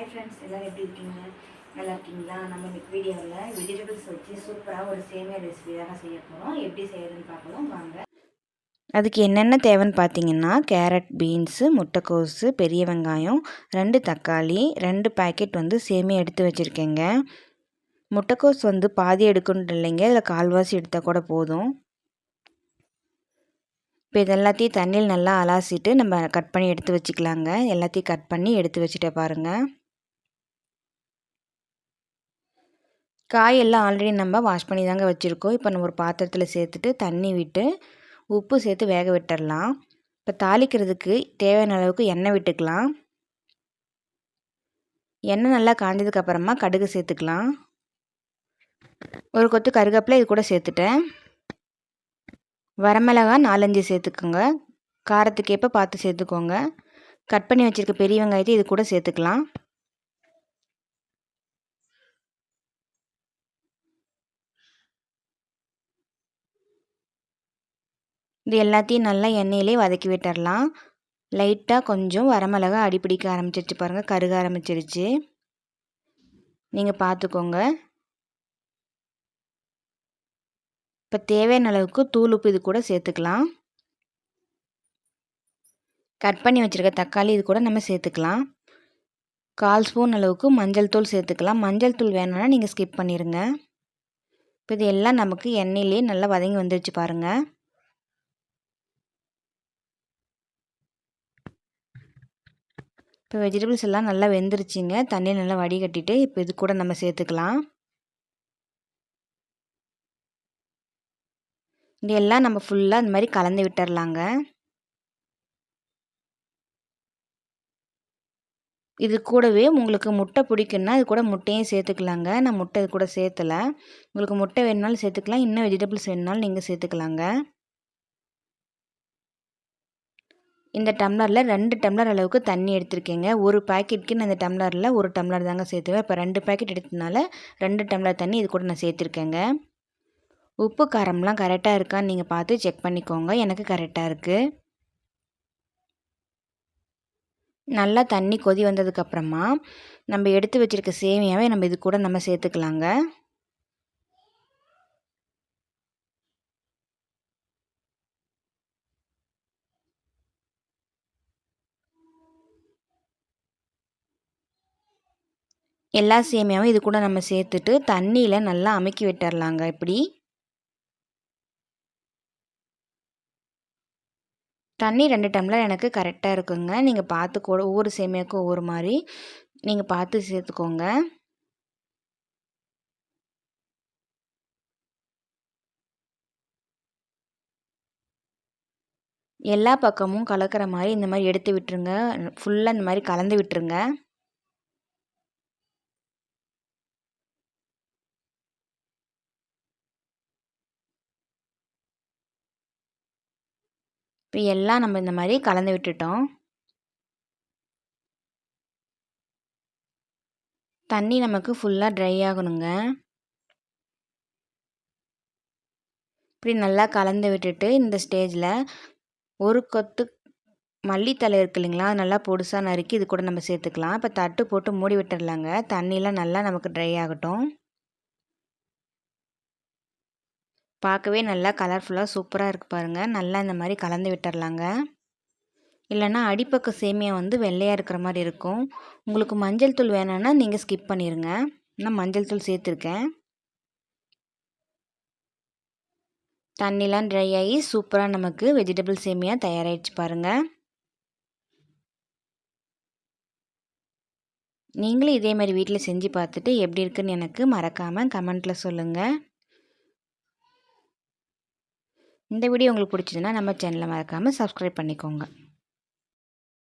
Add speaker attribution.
Speaker 1: hi friends எல்லோரும் எப்படி இருக்கீங்க நல்லா இருக்கீங்களா நம்ம இன்னைக்கு வீடியோவில் வெஜிடபிள்ஸ் வச்சு சூப்பராக ஒரு சேமியா ரெசிபியாக செய்ய போகிறோம் எப்படி செய்யறதுன்னு பார்க்கலாம் வாங்க
Speaker 2: அதுக்கு என்னென்ன தேவைன்னு பார்த்தீங்கன்னா கேரட் பீன்ஸு முட்டைக்கோஸு பெரிய வெங்காயம் ரெண்டு தக்காளி ரெண்டு பேக்கெட் வந்து சேமியா எடுத்து வச்சுருக்கேங்க முட்டைக்கோஸ் வந்து பாதி எடுக்கணும் இல்லைங்க அதில் கால்வாசி எடுத்தால் கூட போதும் இப்போ இது எல்லாத்தையும் தண்ணியில் நல்லா அலாசிட்டு நம்ம கட் பண்ணி எடுத்து வச்சுக்கலாங்க எல்லாத்தையும் கட் பண்ணி எடுத்து வச்சுட்டே பாருங்கள் காயெல்லாம் ஆல்ரெடி நம்ம வாஷ் பண்ணி தாங்க வச்சுருக்கோம் இப்போ நம்ம ஒரு பாத்திரத்தில் சேர்த்துட்டு தண்ணி விட்டு உப்பு சேர்த்து வேக விட்டுடலாம் இப்போ தாளிக்கிறதுக்கு தேவையான அளவுக்கு எண்ணெய் விட்டுக்கலாம் எண்ணெய் நல்லா காஞ்சதுக்கப்புறமா கடுகு சேர்த்துக்கலாம் ஒரு கொத்து கருகப்பில் இது கூட சேர்த்துட்டேன் வரமிளகா நாலஞ்சு சேர்த்துக்கோங்க காரத்துக்கேற்ப பார்த்து சேர்த்துக்கோங்க கட் பண்ணி வச்சுருக்க பெரிய வெங்காயத்தை இது கூட சேர்த்துக்கலாம் இது எல்லாத்தையும் நல்லா எண்ணெயிலே வதக்கி விட்டுடலாம் லைட்டாக கொஞ்சம் வரமிளகா அடிப்பிடிக்க ஆரம்பிச்சிருச்சு பாருங்கள் கருக ஆரம்பிச்சிருச்சு நீங்கள் பார்த்துக்கோங்க இப்போ தேவையான அளவுக்கு தூள் உப்பு இது கூட சேர்த்துக்கலாம் கட் பண்ணி வச்சுருக்க தக்காளி இது கூட நம்ம சேர்த்துக்கலாம் கால் ஸ்பூன் அளவுக்கு மஞ்சள் தூள் சேர்த்துக்கலாம் மஞ்சள் தூள் வேணும்னா நீங்கள் ஸ்கிப் பண்ணிடுங்க இப்போ இது எல்லாம் நமக்கு எண்ணெயிலே நல்லா வதங்கி வந்துருச்சு பாருங்கள் இப்போ வெஜிடபிள்ஸ் எல்லாம் நல்லா வெந்துருச்சுங்க தண்ணியில் நல்லா வடிகட்டிட்டு இப்போ இது கூட நம்ம சேர்த்துக்கலாம் இது எல்லாம் நம்ம ஃபுல்லாக இந்த மாதிரி கலந்து விட்டுர்லாங்க இது கூடவே உங்களுக்கு முட்டை பிடிக்குன்னா இது கூட முட்டையும் சேர்த்துக்கலாங்க நான் முட்டை இது கூட சேர்த்தலை உங்களுக்கு முட்டை வேணுனாலும் சேர்த்துக்கலாம் இன்னும் வெஜிடபிள்ஸ் வேணுனாலும் நீங்கள் சேர்த்துக்கலாங்க இந்த டம்ளரில் ரெண்டு டம்ளர் அளவுக்கு தண்ணி எடுத்திருக்கேங்க ஒரு பாக்கெட்டுக்கு நான் இந்த டம்ளரில் ஒரு டம்ளர் தாங்க சேர்த்துவேன் இப்போ ரெண்டு பாக்கெட் எடுத்ததுனால ரெண்டு டம்ளர் தண்ணி இது கூட நான் சேர்த்துருக்கேங்க உப்பு காரம்லாம் கரெக்டாக இருக்கான்னு நீங்கள் பார்த்து செக் பண்ணிக்கோங்க எனக்கு கரெக்டாக இருக்குது நல்லா தண்ணி கொதி வந்ததுக்கப்புறமா நம்ம எடுத்து வச்சுருக்க சேமியாவை நம்ம இது கூட நம்ம சேர்த்துக்கலாங்க எல்லா சேமியாவும் இது கூட நம்ம சேர்த்துட்டு தண்ணியில் நல்லா அமைக்கி விட்டுடலாங்க இப்படி தண்ணி ரெண்டு டம்ளர் எனக்கு கரெக்டாக இருக்குங்க நீங்கள் பார்த்து கூட ஒவ்வொரு சேமியாவுக்கும் ஒவ்வொரு மாதிரி நீங்கள் பார்த்து சேர்த்துக்கோங்க எல்லா பக்கமும் கலக்கிற மாதிரி இந்த மாதிரி எடுத்து விட்டுருங்க ஃபுல்லாக இந்த மாதிரி கலந்து விட்டுருங்க இப்போ எல்லாம் நம்ம இந்த மாதிரி கலந்து விட்டுட்டோம் தண்ணி நமக்கு ஃபுல்லாக ட்ரை ஆகணுங்க இப்படி நல்லா கலந்து விட்டுட்டு இந்த ஸ்டேஜில் ஒரு கொத்து மல்லித்தலை இருக்கு இல்லைங்களா நல்லா பொடுசாக நறுக்கி இது கூட நம்ம சேர்த்துக்கலாம் இப்போ தட்டு போட்டு மூடி விட்டுடலாங்க தண்ணியெலாம் நல்லா நமக்கு ட்ரை ஆகட்டும் பார்க்கவே நல்லா கலர்ஃபுல்லாக சூப்பராக இருக்குது பாருங்கள் நல்லா இந்த மாதிரி கலந்து விட்டுர்லாங்க இல்லைனா அடிப்பக்க சேமியா வந்து வெள்ளையாக இருக்கிற மாதிரி இருக்கும் உங்களுக்கு மஞ்சள் தூள் வேணும்னா நீங்கள் ஸ்கிப் பண்ணிடுங்க நான் மஞ்சள் தூள் சேர்த்துருக்கேன் தண்ணிலாம் ட்ரை ஆகி சூப்பராக நமக்கு வெஜிடபிள் சேமியா தயாராகிடுச்சு பாருங்கள் நீங்களும் இதே மாதிரி வீட்டில் செஞ்சு பார்த்துட்டு எப்படி இருக்குன்னு எனக்கு மறக்காமல் கமெண்ட்டில் சொல்லுங்கள் இந்த வீடியோ உங்களுக்கு பிடிச்சிதுன்னா நம்ம சேனலை மறக்காமல் சப்ஸ்கிரைப் பண்ணிக்கோங்க